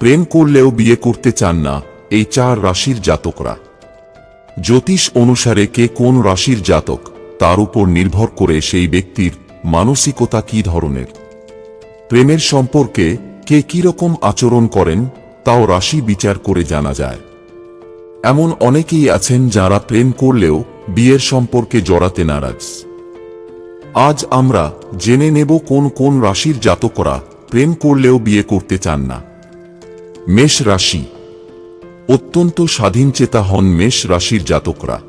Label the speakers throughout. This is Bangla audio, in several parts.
Speaker 1: প্রেম করলেও বিয়ে করতে চান না, এই চার রাশির জাতকরা। জ্যোতিষ অনুসারে কে কোন রাশির জাতক, তার উপর নির্ভর করে সেই ব্যক্তির মানসিকতা কি ধরনের। প্রেমের সম্পর্কে কে কীরকম আচরণ করেন, তাও রাশি বিচার করে জানা যায়। এমন অনেকেই আছেন যারা প্রেম করলেও বিয়ের সম্পর্কে জড়াতে নারাজ। আজ আমরা জেনে নেব কোন কোন রাশির জাতকরা প্রেম করলেও বিয়ে করতে চান না। মেষ রাশি। অত্যন্ত স্বাধীনচেতা হন মেষ রাশির জাতকরা।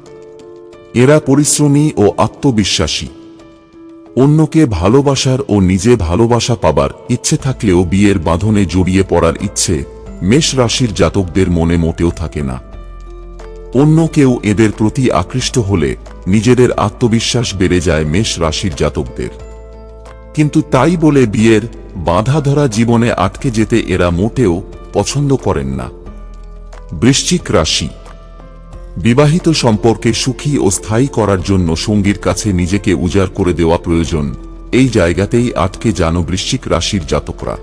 Speaker 1: এরা পরিশ্রমী ও আত্মবিশ্বাসী। অন্যকে ভালোবাসার ও নিজে ভালোবাসা পাবার ইচ্ছে থাকলেও বিয়ের বাঁধনে জড়িয়ে পড়ার ইচ্ছে মেষ রাশির জাতকদের মনে মোটেও থাকে না। অন্য কেউ এদের প্রতি আকৃষ্ট হলে নিজেদের আত্মবিশ্বাস বেড়ে যায় মেষ রাশির জাতকদের। কিন্তু তাই বলে বিয়ের বাধা ধরা জীবনে আটকে যেতে এরা মোটেও পছন্দ করেন না। বৃশ্চিক রাশি। বিবাহিত সম্পর্কে সুখী ও স্থায়ী করার জন্য সঙ্গীর কাছে নিজেকে উজাড় করে দেওয়া প্রয়োজন। এই জায়গাতেই আটকে যান বৃশ্চিক রাশির জাতকরা।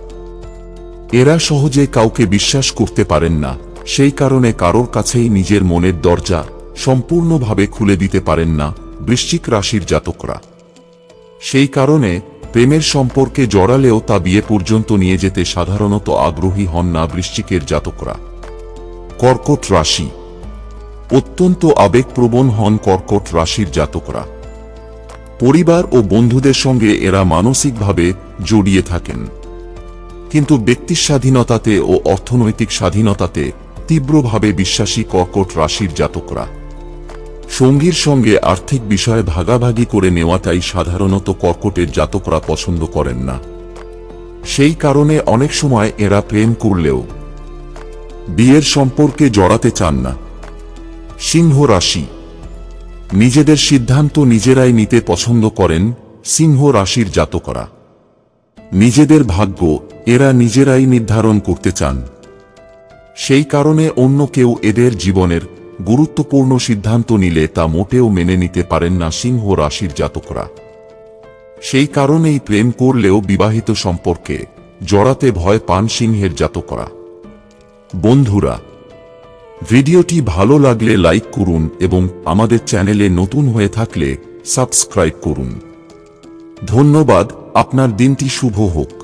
Speaker 1: এরা সহজে কাউকে বিশ্বাস করতে পারেন না। সেই কারণে কারোর কাছেই নিজের মনের দরজা সম্পূর্ণভাবে খুলে দিতে পারেন না বৃশ্চিক রাশির জাতকরা। সেই কারণে প্রেমের সম্পর্কে জড়ালেও তা বিয়ে পর্যন্ত নিয়ে যেতে সাধারণত আগ্রহী হন না বৃশ্চিকের জাতকরা। কর্কট রাশি। অত্যন্ত আবেগপ্রবণ হন কর্কট রাশির জাতকরা। পরিবার ও বন্ধুদের সঙ্গে এরা মানসিকভাবে জড়িয়ে থাকেন। কিন্তু ব্যক্তির স্বাধীনতাতে ও অর্থনৈতিক স্বাধীনতাতে তীব্রভাবে বিশ্বাসী কর্কট রাশির জাতকরা। সঙ্গীর সঙ্গে আর্থিক বিষয়ে ভাগাভাগি করে নেওয়াটাই সাধারণত কর্কটের জাতকরা পছন্দ করেন না। সেই কারণে অনেক সময় এরা প্রেম করলেও বিয়ের সম্পর্কে জড়াতে চান না। সিংহ রাশি। নিজেদের সিদ্ধান্ত নিজেরাই নিতে পছন্দ করেন সিংহ রাশির জাতকরা। নিজেদের ভাগ্য, এরা নিজেরাই নির্ধারণ করতে চান। সেই কারণে অন্য কেউ এদের জীবনের গুরুত্বপূর্ণ সিদ্ধান্ত নিলে তা মোটেও মেনে নিতে পারেন না সিংহ রাশির জাতকরা। সেই কারণেই প্রেম করলেও বিবাহিত সম্পর্কে জড়াতে ভয় পান সিংহের জাতকরা। বন্ধুরা, ভিডিওটি ভালো লাগলে লাইক করুন এবং আমাদের চ্যানেলে নতুন হয়ে থাকলে সাবস্ক্রাইব করুন। ধন্যবাদ, আপনার দিনটি শুভ হোক।